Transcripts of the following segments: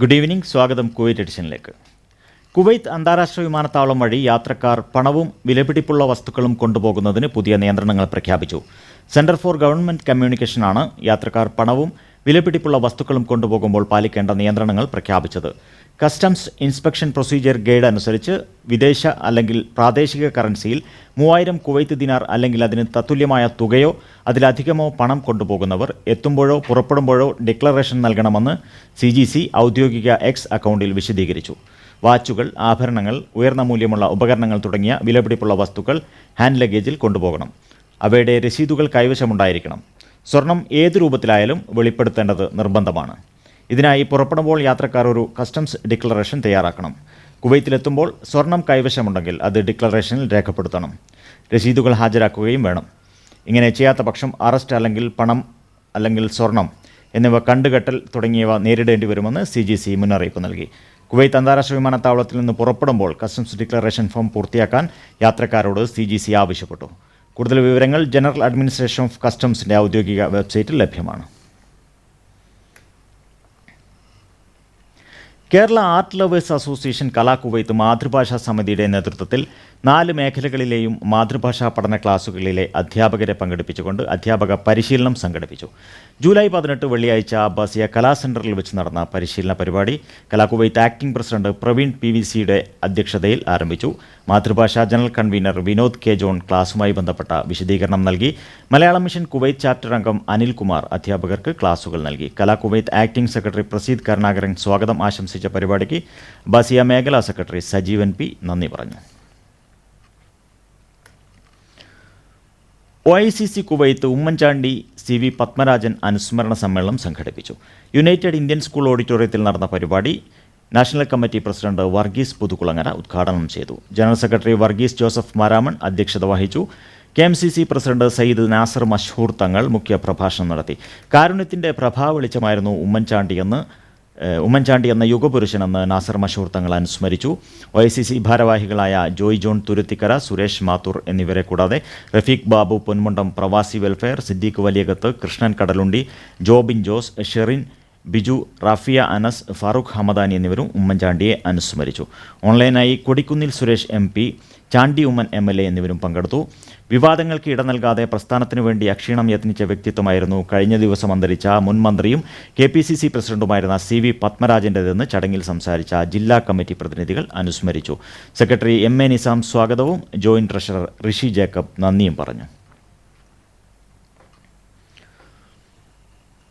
Good evening സ്വാഗതം Kuwait എഡിഷനിലേക്ക്. Kuwait അന്താരാഷ്ട്ര വിമാനത്താവളം വഴി യാത്രക്കാർ പണവും വിലപിടിപ്പുള്ള വസ്തുക്കളും കൊണ്ടുപോകുന്നതിന് പുതിയ നിയന്ത്രണങ്ങൾ പ്രഖ്യാപിച്ചു. സെന്റർ ഫോർ ഗവൺമെന്റ് കമ്മ്യൂണിക്കേഷനാണ് യാത്രക്കാർ പണവും വിലപിടിപ്പുള്ള വസ്തുക്കളും കൊണ്ടുപോകുമ്പോൾ പാലിക്കേണ്ട നിയന്ത്രണങ്ങൾ പ്രഖ്യാപിച്ചത്. കസ്റ്റംസ് ഇൻസ്പെക്ഷൻ പ്രൊസീജിയർ ഗൈഡ് അനുസരിച്ച് വിദേശ അല്ലെങ്കിൽ പ്രാദേശിക കറൻസിയിൽ മൂവായിരം കുവൈത്ത് ദിനാർ അല്ലെങ്കിൽ അതിന് തത്തുല്യമായ തുകയോ അതിലധികമോ പണം കൊണ്ടുപോകുന്നവർ എത്തുമ്പോഴോ പുറപ്പെടുമ്പോഴോ ഡിക്ലറേഷൻ നൽകണമെന്ന് സി ജി സി ഔദ്യോഗിക എക്സ് അക്കൗണ്ടിൽ വിശദീകരിച്ചു. വാച്ചുകൾ ആഭരണങ്ങൾ ഉയർന്ന മൂല്യമുള്ള ഉപകരണങ്ങൾ തുടങ്ങിയ വിലപിടിപ്പുള്ള വസ്തുക്കൾ ഹാൻഡ് ലഗേജിൽ കൊണ്ടുപോകണം. അവയുടെ രസീതുകൾ കൈവശമുണ്ടായിരിക്കണം. സ്വർണം ഏത് രൂപത്തിലായാലും വെളിപ്പെടുത്തേണ്ടത് നിർബന്ധമാണ്. ഇതിനായി പുറപ്പെടുമ്പോൾ യാത്രക്കാർ ഒരു കസ്റ്റംസ് ഡിക്ലറേഷൻ തയ്യാറാക്കണം. കുവൈത്തിലെത്തുമ്പോൾ സ്വർണം കൈവശമുണ്ടെങ്കിൽ അത് ഡിക്ലറേഷനിൽ രേഖപ്പെടുത്തണം. രസീതുകൾ ഹാജരാക്കുകയും വേണം. ഇങ്ങനെ ചെയ്യാത്ത പക്ഷം അറസ്റ്റ് അല്ലെങ്കിൽ പണം അല്ലെങ്കിൽ സ്വർണം എന്നിവ കണ്ടുകെട്ടൽ തുടങ്ങിയവ നേരിടേണ്ടി വരുമെന്ന് സി ജി സി മുന്നറിയിപ്പ് നൽകി. കുവൈത്ത് അന്താരാഷ്ട്ര വിമാനത്താവളത്തിൽ നിന്ന് പുറപ്പെടുമ്പോൾ കസ്റ്റംസ് ഡിക്ലറേഷൻ ഫോം പൂർത്തിയാക്കാൻ യാത്രക്കാരോട് സി ജി സി ആവശ്യപ്പെട്ടു. കൂടുതൽ വിവരങ്ങൾ ജനറൽ അഡ്മിനിസ്ട്രേഷൻ ഓഫ് കസ്റ്റംസിന്റെ ഔദ്യോഗിക വെബ്സൈറ്റിൽ ലഭ്യമാണ്. Kerala art lovers association Kala Kuwait മാതൃഭാഷാ സമിതിയുടെ നേതൃത്വത്തിൽ നാല് മേഖലകളിലെയും മാതൃഭാഷാ പഠന ക്ലാസുകളിലെ അധ്യാപകരെ പങ്കെടുപ്പിച്ചുകൊണ്ട് അധ്യാപക പരിശീലനം സംഘടിപ്പിച്ചു. ജൂലൈ പതിനെട്ട് വെള്ളിയാഴ്ച അബ്ബാസിയ കലാ സെന്ററിൽ വെച്ച് നടന്ന പരിശീലന പരിപാടി Kala Kuwait acting president Praveen P V സിയുടെ അധ്യക്ഷതയിൽ ആരംഭിച്ചു. മാതൃഭാഷാ general convener Vinod K John ക്ലാസുമായി ബന്ധപ്പെട്ട വിശദീകരണം നൽകി. മലയാളം മിഷൻ കുവൈത്ത് ചാപ്റ്റർ അംഗം അനിൽകുമാർ അധ്യാപകർക്ക് ക്ലാസുകൾ നൽകി. കലാകുവൈത്ത് ആക്ടിംഗ് സെക്രട്ടറി പ്രസീദ് കരുണാകരൻ സ്വാഗതം ആശംസിച്ച. പരിപാടിക്ക് ബസിയ മേഖലാ സെക്രട്ടറി സജീവൻ പി നന്ദി പറഞ്ഞു. O I C C Kuwait Oommen Chandy C V Padmarajan അനുസ്മരണ സമ്മേളനം സംഘടിപ്പിച്ചു. യുണൈറ്റഡ് ഇന്ത്യൻ സ്കൂൾ ഓഡിറ്റോറിയത്തിൽ നടന്ന പരിപാടി national committee president Varghese Puthukkulangara ഉദ്ഘാടനം ചെയ്തു. General secretary Varghese Joseph Maramon അധ്യക്ഷത വഹിച്ചു. K M C C president Sayyid Nasar Mashhoor Thangal മുഖ്യ പ്രഭാഷണം നടത്തി. കാരുണ്യത്തിന്റെ പ്രഭാവെളിച്ചമായിരുന്നു ഉമ്മൻചാണ്ടിയെന്ന് ഏഹ് ഉമ്മൻചാണ്ടി എന്ന യുഗപുരുഷനെന്ന് നാസർ മഷൂർ തങ്ങൾ അനുസ്മരിച്ചു. ഒ സി സി ഭാരവാഹികളായ ജോയ് ജോൺ തുരുത്തിക്കര സുരേഷ് മാത്തൂർ എന്നിവരെ കൂടാതെ റഫീഖ് ബാബു പൊന്മുണ്ടം പ്രവാസി വെൽഫെയർ സിദ്ദീഖ് വലിയകത്ത് കൃഷ്ണൻ കടലുണ്ടി ജോബിൻ ജോസ് ഷെറിൻ ബിജു റാഫിയ അനസ് ഫാറൂഖ് ഹമദാനി എന്നിവരും ഉമ്മൻചാണ്ടിയെ അനുസ്മരിച്ചു. ഓൺലൈനായി Kodikunnil Suresh M P Chandy Oommen M L A എന്നിവരും പങ്കെടുത്തു. വിവാദങ്ങൾക്ക് ഇട നൽകാതെ പ്രസ്ഥാനത്തിനു വേണ്ടി അക്ഷീണം യത്നിച്ച വ്യക്തിത്വമായിരുന്നു കഴിഞ്ഞ ദിവസം അന്തരിച്ച മുൻ മന്ത്രിയും കെ പി സി സി പ്രസിഡന്റുമായിരുന്ന സി വി പത്മരാജന്റെതെന്ന് ചടങ്ങിൽ സംസാരിച്ച ജില്ലാ കമ്മിറ്റി പ്രതിനിധികൾ അനുസ്മരിച്ചു. സെക്രട്ടറി എം എ നിസാം സ്വാഗതവും ജോയിന്റ് ട്രഷറർ ഋഷി ജേക്കബ് നന്ദിയും പറഞ്ഞു.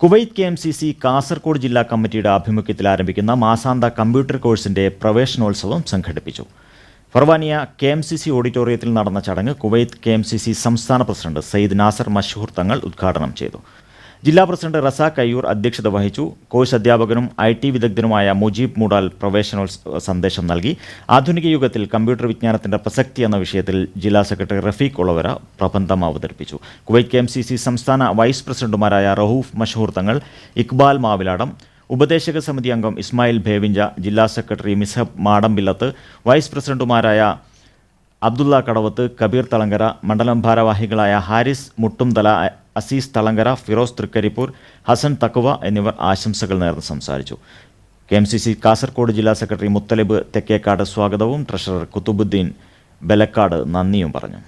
Kuwait K M C C Kasargod ജില്ലാ കമ്മിറ്റിയുടെ ആഭിമുഖ്യത്തിൽ ആരംഭിക്കുന്ന മാസാന്ത കമ്പ്യൂട്ടർ കോഴ്സിന്റെ പ്രവേശനോത്സവം സംഘടിപ്പിച്ചു. Farwaniya K M C C ഓഡിറ്റോറിയത്തിൽ നടന്ന ചടങ്ങ് Kuwait K M C C സംസ്ഥാന പ്രസിഡന്റ് സയ്യിദ് നാസർ മഷൂർ തങ്ങൾ ഉദ്ഘാടനം ചെയ്തു. ജില്ലാ പ്രസിഡന്റ് റസാ അയ്യൂർ അധ്യക്ഷത വഹിച്ചു. കോഴ്സ് അധ്യാപകനും ഐ ടി വിദഗ്ധനുമായ മുജീബ് മുഡാൽ പ്രവേശനോത്സവ സന്ദേശം നൽകി. ആധുനിക യുഗത്തിൽ കമ്പ്യൂട്ടർ വിജ്ഞാനത്തിന്റെ പ്രസക്തി എന്ന വിഷയത്തിൽ ജില്ലാ സെക്രട്ടറി റഫീഖ് ഒളവര പ്രബന്ധം അവതരിപ്പിച്ചു. Kuwait K M C C സംസ്ഥാന വൈസ് പ്രസിഡന്റുമാരായ റഹൂഫ് മഷൂർ തങ്ങൾ ഇക്ബാൽ മാവിലാടം ഉപദേശക സമിതി അംഗം ഇസ്മായിൽ ഭേവിഞ്ച ജില്ലാ സെക്രട്ടറി മിസഹബ് മാടമ്പില്ലത്ത് വൈസ് പ്രസിഡന്റുമാരായ അബ്ദുള്ള കടവത്ത് കബീർ തളങ്കര മണ്ഡലം ഭാരവാഹികളായ ഹാരിസ് മുട്ടുംതല അസീസ് തളങ്കര ഫിറോസ് തൃക്കരിപ്പൂർ ഹസൻ തക്കുവ എന്നിവർ ആശംസകൾ നേർന്ന് സംസാരിച്ചു. K M C C Kasargod ജില്ലാ സെക്രട്ടറി മുത്തലിബ് തെക്കേക്കാട് സ്വാഗതവും. ട്രഷറർ കുത്തുബുദ്ദീൻ ബലക്കാട് നന്ദിയും പറഞ്ഞു.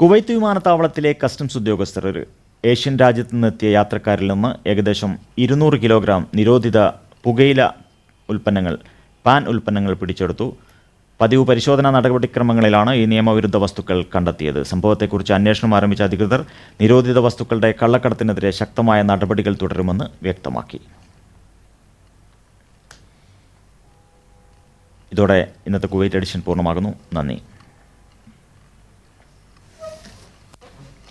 കുവൈത്ത് വിമാനത്താവളത്തിലെ കസ്റ്റംസ് ഉദ്യോഗസ്ഥർ ഏഷ്യൻ രാജ്യത്തു നിന്നെത്തിയ യാത്രക്കാരിൽ നിന്ന് ഏകദേശം ഇരുന്നൂറ് കിലോഗ്രാം നിരോധിത പുകയില ഉൽപ്പന്നങ്ങൾ പാൻ ഉൽപ്പന്നങ്ങൾ പിടിച്ചെടുത്തു. പതിവ് പരിശോധനാ നടപടിക്രമങ്ങളിലാണ് ഈ നിയമവിരുദ്ധ വസ്തുക്കൾ കണ്ടെത്തിയത്. സംഭവത്തെക്കുറിച്ച് അന്വേഷണം ആരംഭിച്ച അധികൃതർ നിരോധിത വസ്തുക്കളുടെ കള്ളക്കടത്തിനെതിരെ ശക്തമായ നടപടികൾ തുടരുമെന്ന് വ്യക്തമാക്കി. ഇതോടെ ഇന്നത്തെ കുവൈറ്റ് എഡിഷൻ പൂർണമാകുന്നു. നന്ദി.